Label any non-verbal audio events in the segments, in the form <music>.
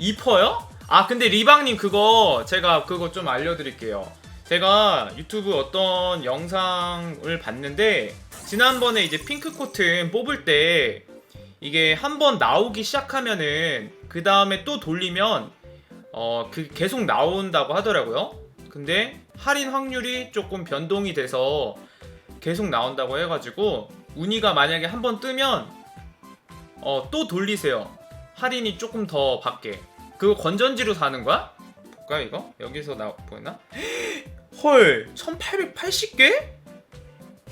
2%요? 아 근데 리방님 그거 제가 그거 좀 알려드릴게요. 제가 유튜브 어떤 영상을 봤는데 지난번에 이제 핑크 코튼 뽑을 때 이게 한 번 나오기 시작하면은 그 다음에 또 돌리면 어 그 계속 나온다고 하더라고요. 근데 할인 확률이 조금 변동이 돼서 계속 나온다고 해가지고 운이가 만약에 한 번 뜨면 어 또 돌리세요. 할인이 조금 더 받게. 그거 건전지로 사는 거야? 볼까 이거? 여기서 나 보이나? <gasps> 헐 1880개?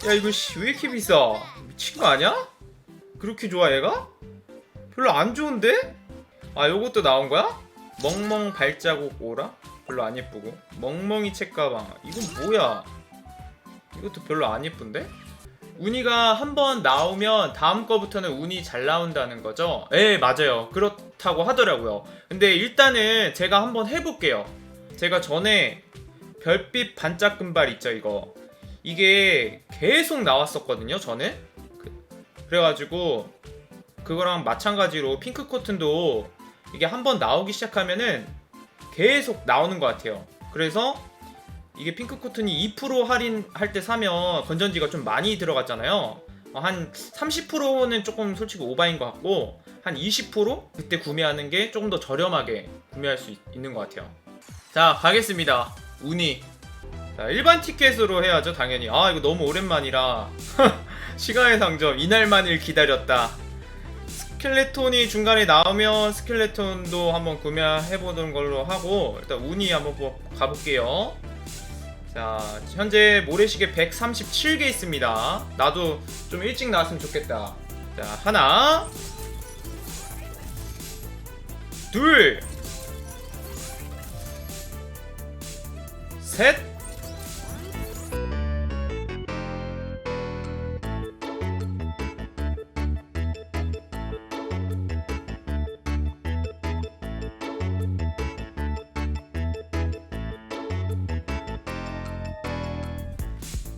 야 이거 씨, 왜 이렇게 비싸? 미친 거 아니야? 그렇게 좋아 얘가? 별로 안 좋은데? 아 요것도 나온 거야? 멍멍 발자국 오라? 별로 안 예쁘고 멍멍이 책가방 이건 뭐야? 이것도 별로 안 예쁜데? 운이가 한 번 나오면 다음 거부터는 운이 잘 나온다는 거죠? 예 맞아요. 그렇다고 하더라고요. 근데 일단은 제가 한번 해볼게요. 제가 전에 별빛 반짝 금발 있죠 이거. 이게 계속 나왔었거든요 전에? 그- 그래가지고 그거랑 마찬가지로 핑크 코튼도 이게 한번 나오기 시작하면은 계속 나오는 것 같아요. 그래서 이게 핑크 코튼이 2% 할인할 때 사면 건전지가 좀 많이 들어갔잖아요. 어, 한 30%는 조금 솔직히 오바인 것 같고 한 20% 그때 구매하는 게 조금 더 저렴하게 구매할 수 있, 는것 같아요. 자 가겠습니다. 운이 자, 일반 티켓으로 해야죠 당연히. 아 이거 너무 오랜만이라 <laughs> 시간의 상점 이날만을 기다렸다. 스켈레톤이 중간에 나오면 스켈레톤도 한번 구매해보는 걸로 하고 일단 운이 한번 뭐 가볼게요. 자, 현재 모래시계 137개 있습니다. 나도 좀 일찍 나왔으면 좋겠다. 자, 하나, 둘, 셋,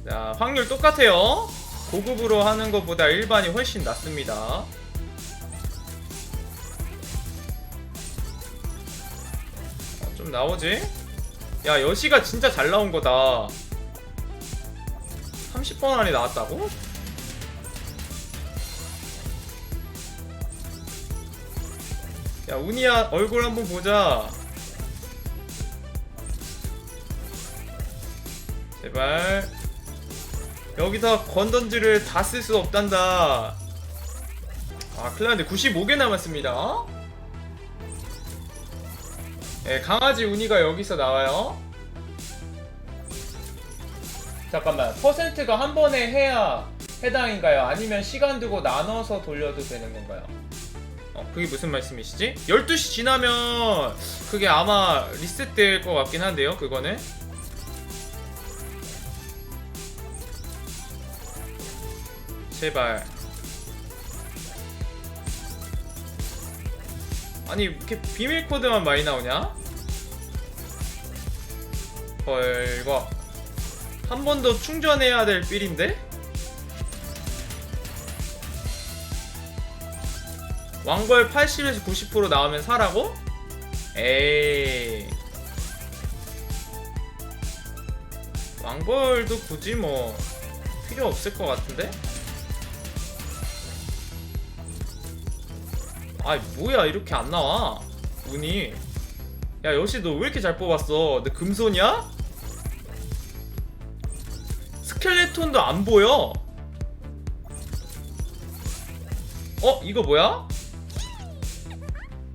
자, 확률 똑같아요. 고급으로 하는 것보다 일반이 훨씬 낫습니다. 어, 좀 나오지? 야, 여시가 진짜 잘 나온 거다. 30번 안에 나왔다고? 야, 운이야, 얼굴 한번 보자. 제발. 여기서 건던지를 다 쓸 수 없단다. 아, 큰일 났네. 95개 남았습니다. 예, 강아지 운이가 여기서 나와요. 잠깐만. 퍼센트가 한 번에 해야 해당인가요? 아니면 시간 두고 나눠서 돌려도 되는 건가요? 어, 그게 무슨 말씀이시지? 12시 지나면 그게 아마 리셋될 것 같긴 한데요, 그거는. 제발. 아니 이렇게 비밀 코드만 많이 나오냐? 헐 이거 한 번 더 충전해야 될 필인데? 왕벌 80에서 90% 나오면 사라고? 에이 왕벌도 굳이 뭐 필요 없을 것 같은데? 아 뭐야 이렇게 안 나와? 운이. 야 여시 너 왜 이렇게 잘 뽑았어? 너 금손이야? 스켈레톤도 안 보여. 어 이거 뭐야?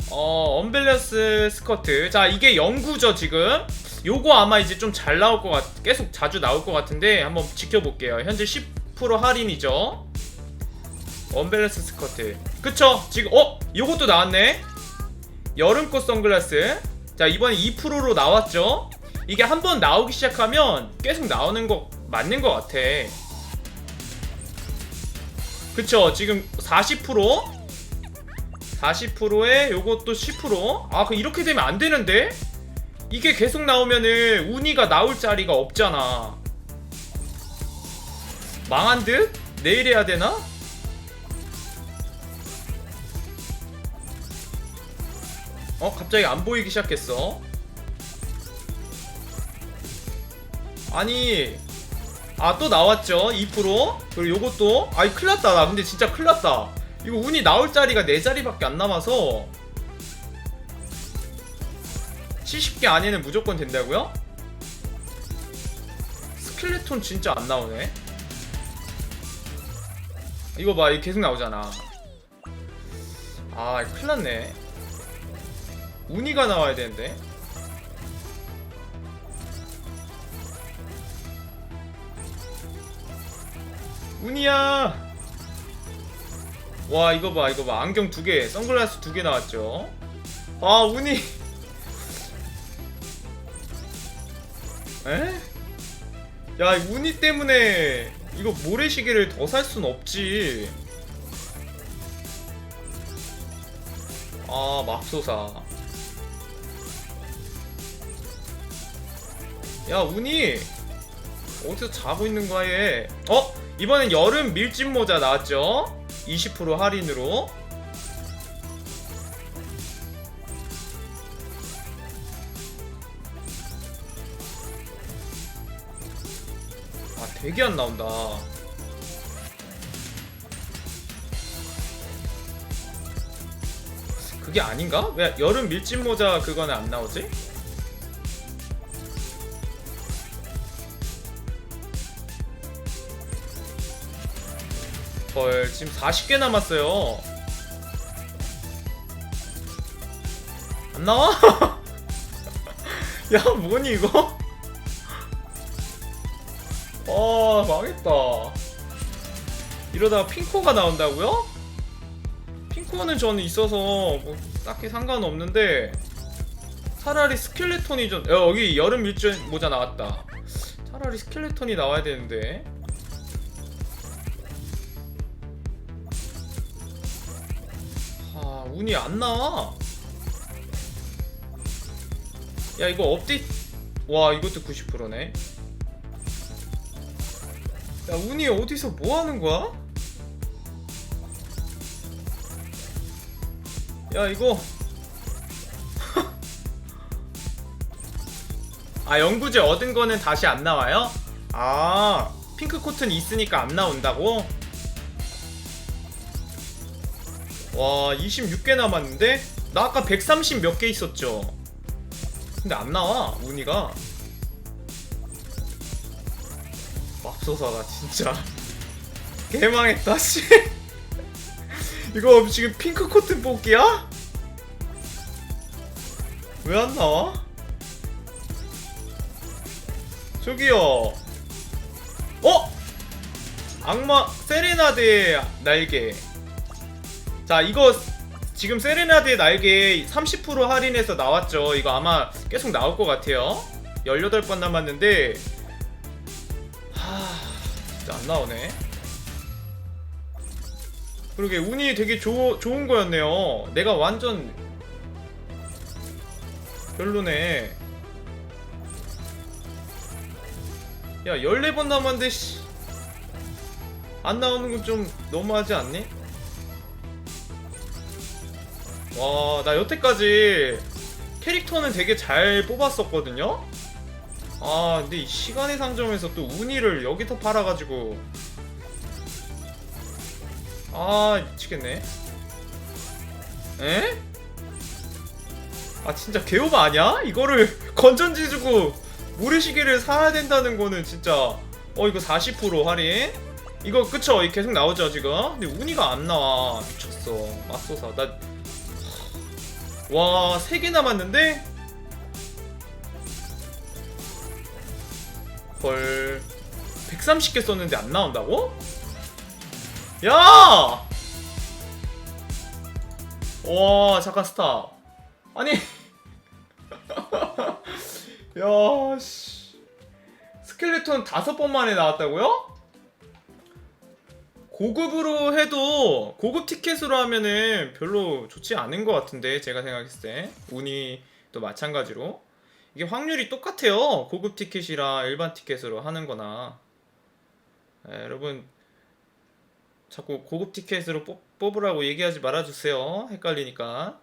어 언밸런스 스커트. 자 이게 영구죠 지금? 요거 아마 이제 좀 잘 나올 것 같, 계속 자주 나올 것 같은데 한번 지켜볼게요. 현재 10% 할인이죠 언밸런스 스커트. 그쵸? 지금 어? 요것도 나왔네. 여름꽃 선글라스. 자 이번에 2%로 나왔죠? 이게 한 번 나오기 시작하면 계속 나오는 거 맞는 것 같아. 그쵸? 지금 40% 40%에 요것도 10%아 그 이렇게 되면 안 되는데? 이게 계속 나오면은 운이가 나올 자리가 없잖아. 망한 듯? 내일 해야 되나? 어 갑자기 안 보이기 시작했어. 아니 아 또 나왔죠 2% 그리고 요것도? 아이 큰일났다. 나 근데 진짜 큰일났다. 이거 운이 나올 자리가 4자리밖에 안 남아서 70개 안에는 무조건 된다고요? 스켈레톤 진짜 안 나오네. 이거 봐 이거 계속 나오잖아. 아 큰일났네 운이가 나와야 되는데. 운이야! 와 이거 봐 이거 봐. 안경 두개 선글라스 두 개 나왔죠? 아 운이 에? 야 운이 때문에 이거 모래시계를 더 살 순 없지. 아 맙소사 야 운이 어디서 자고 있는 거야 얘 어? 이번엔 여름 밀짚 모자 나왔죠? 20% 할인으로 아 되게 안 나온다 그게 아닌가? 왜 여름 밀짚 모자 그거는 안 나오지? 헐 지금 40개 남았어요 안 나와? <laughs> 야 뭐니 이거? 아 망했다 이러다가 핑코가 나온다고요? 핑코는 저는 있어서 뭐 딱히 상관없는데 차라리 스켈레톤이 좀 야, 여기 여름 밀짚 모자 나왔다 차라리 스켈레톤이 나와야 되는데 아 운이 안 나와 야 이거 업데이트 와 이것도 90%네 야 운이 어디서 뭐 하는 거야? 야 이거 <laughs> 아 연구제 얻은 거는 다시 안 나와요? 아 핑크 코튼 있으니까 안 나온다고? 와 26개 남았는데? 나 아까 130 몇 개 있었죠? 근데 안 나와 운이가 맙소사다 진짜 <laughs> 개망했다 씨 <laughs> 이거 지금 핑크 코튼 뽑기야? 왜 안 나와? 저기요 어? 악마 세레나데의 날개 자 이거 지금 세레나데의 날개 30% 할인해서 나왔죠. 이거 아마 계속 나올 것 같아요. 18번 남았는데 하... 진짜 안 나오네. 그러게 운이 되게 조, 좋은 거였네요. 내가 완전 별로네. 야 14번 남았는데 씨. 안 나오는 건 좀 너무하지 않니? 와, 나 여태까지 캐릭터는 되게 잘 뽑았었거든요? 아, 근데 이 시간의 상점에서 또 운이를 여기서 팔아가지고. 아, 미치겠네. 에? 아, 진짜 개오바 아니야? 이거를 <laughs> 건전지 주고 모래시계를 사야 된다는 거는 진짜. 어, 이거 40% 할인? 이거 그쵸? 계속 나오죠, 지금? 근데 운이가 안 나와. 미쳤어. 맙소사. 나 와, 3개 남았는데? 헐. 130개 썼는데 안 나온다고? 야! 와, 잠깐 스탑. 아니. <laughs> 야, 씨. 스켈레톤 다섯 번 만에 나왔다고요? 고급으로 해도 고급 티켓으로 하면은 별로 좋지 않은 것 같은데 제가 생각했을 때. 운이 또 마찬가지로. 이게 확률이 똑같아요. 고급 티켓이랑 일반 티켓으로 하는 거나. 예, 여러분 자꾸 고급 티켓으로 뽑, 뽑으라고 얘기하지 말아주세요. 헷갈리니까.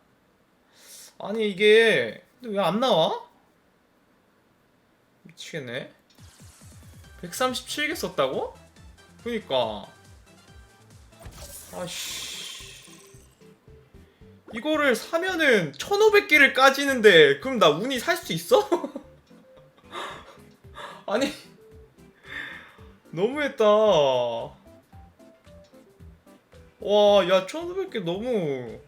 아니 이게 왜 안 나와? 미치겠네. 137개 썼다고? 그니까 아씨. 이거를 사면은 1500개를 까지는데 그럼 나 운이 살 수 있어? <laughs> 아니 너무했다. 와야 1500개 너무.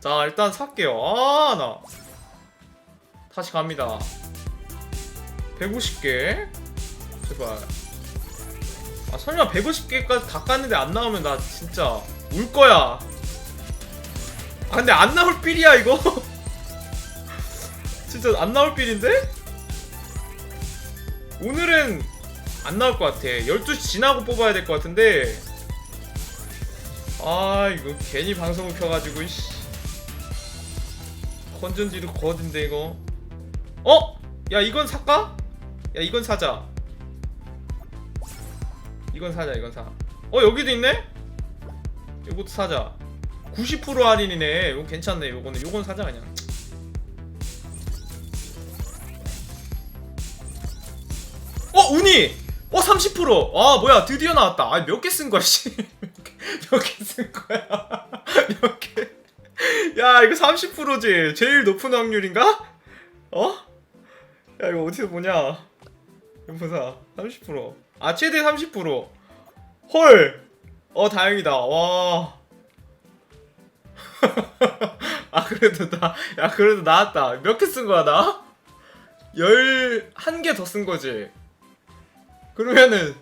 자 일단 살게요. 아 나. 다시 갑니다. 150개. 제발 아 설마 150개까지 다 깠는데 안 나오면 나 진짜 울 거야. 아 근데 안 나올 필이야 이거? <laughs> 진짜 안 나올 필인데? 오늘은 안 나올 것 같아. 12시 지나고 뽑아야 될 것 같은데. 아 이거 괜히 방송을 켜가지고 씨. 건전지도 거진데 이거. 어? 야 이건 살까? 야 이건 사자 이건 사자 이건 사 어 여기도 있네? 이것도 사자. 90% 할인이네. 이거 괜찮네 이거는. 이건 사자 그냥. 어 운이 어 30%! 아 뭐야 드디어 나왔다. 아 몇 개 쓴 거야 씨 몇 <laughs> 개 쓴 거야? <laughs> 몇 개? 야 이거 30%지. 제일 높은 확률인가? 어? 야 이거 어디서 보냐? 보자. 30% 아 최대 30% 헐! 어 다행이다 와. <laughs> 아 그래도 나, 야 그래도 나왔다. 몇 개 쓴 거야 나? 11개 더 쓴 거지. 그러면은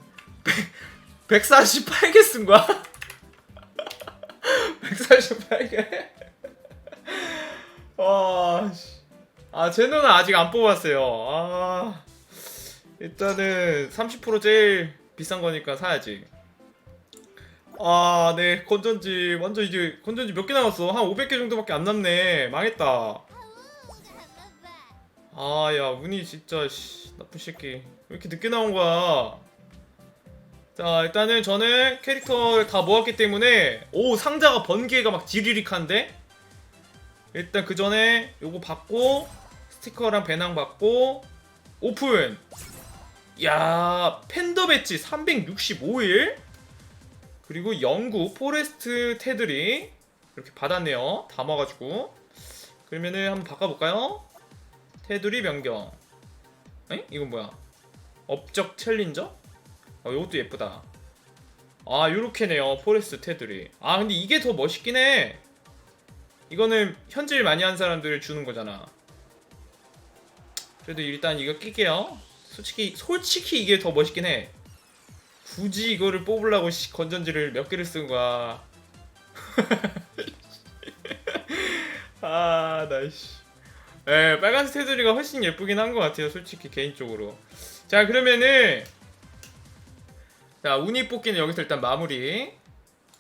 <laughs> 100, 148개 쓴 거야? <laughs> 148개? 와, 씨. 아, 제노는 아직 안 뽑았어요. 아, 일단은 30% 제일 비싼 거니까 사야지. 아, 네, 건전지 완전 이제 건전지 몇 개 남았어? 한 500개 정도밖에 안 남네. 망했다. 아, 야, 운이 진짜 씨, 나쁜 새끼. 왜 이렇게 늦게 나온 거야? 자, 일단은 저는 캐릭터를 다 모았기 때문에 오, 상자가 번개가 막 지리릭한데? 일단 그 전에 요거 받고 스티커랑 배낭 받고 오픈. 야, 팬더 배치 365일 그리고 영구 포레스트 테드리 이렇게 받았네요. 담아가지고 그러면은 한번 바꿔볼까요? 테두리 변경. 에? 이건 뭐야? 업적 챌린저? 어, 이것도 예쁘다. 아, 요렇게네요. 포레스트 테두리. 아, 근데 이게 더 멋있긴 해. 이거는 현질 많이 한 사람들을 주는 거잖아. 그래도 일단 이거 낄게요. 솔직히 솔직히 이게 더 멋있긴 해. 굳이 이거를 뽑으려고 씨, 건전지를 몇 개를 쓴 거야. <laughs> 아, 나 씨. 예, 빨간색 테두리가 훨씬 예쁘긴 한 것 같아요, 솔직히 개인적으로. 자, 그러면은 자, 운이 뽑기는 여기서 일단 마무리.